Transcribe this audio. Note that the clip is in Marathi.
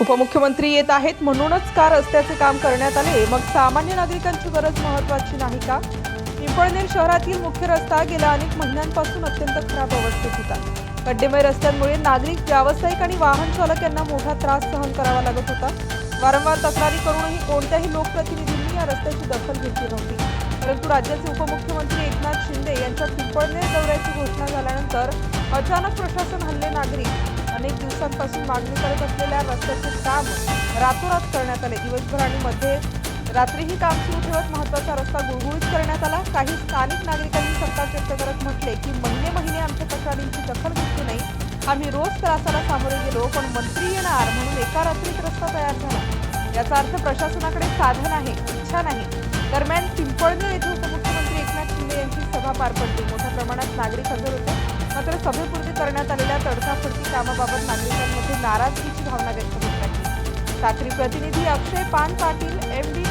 उपमुख्यमंत्री येत आहेत. म्हणूनच का रस्त्याचे काम करण्यात आले. मग सामान्य नागरिकांची गरज महत्वाची नाही का? पिंपळनेर शहरातील मुख्य रस्ता गेल्या अनेक महिन्यांपासून अत्यंत खराब अवस्थेत होता. खड्डेमय रस्त्यांमुळे नागरिक व्यावसायिक आणि वाहन चालक यांना मोठा त्रास सहन करावा लागत होता. वारंवार तक्रारी करूनही कोणत्याही लोकप्रतिनिधींनी या रस्त्याची दखल घेतली नव्हती. परंतु राज्याचे उपमुख्यमंत्री एकनाथ शिंदे यांच्या पिंपळनेर दौऱ्याची घोषणा झाल्यानंतर अचानक प्रशासन हल्ले नागरिक अनेक दिवसांपासून मागणी करत असलेल्या रस्त्याचे काम रातोरात करण्यात आले. दिवसभर आणि मध्ये रात्रीही काम सुरू ठेवत महत्त्वाचा रस्ता गुळगुळीत करण्यात आला. काही स्थानिक नागरिकांनी संताप व्यक्त करत म्हटले की महिने महिने आमच्या तक्रारींची दखल घेतली नाही. आम्ही रोज त्रासाला सामोरे गेलो पण मंत्री येणार म्हणून एका रात्रीत रस्ता तयार झाला. याचा अर्थ प्रशासनाकडे साधन आहे इच्छा नाही. दरम्यान पिंपळनेर येथे उपमुख्यमंत्री एकनाथ शिंदे यांची सभा पार पडली. मोठ्या प्रमाणात नागरिक हजर होते. मात्र सभेपूर्वी करण्यात आलेल्या तडकाफडकी कामाबाबत नागरिकांमध्ये नाराजगीची भावना व्यक्त होत आहे साक्री प्रतिनिधी अक्षय पान पाटील एम डी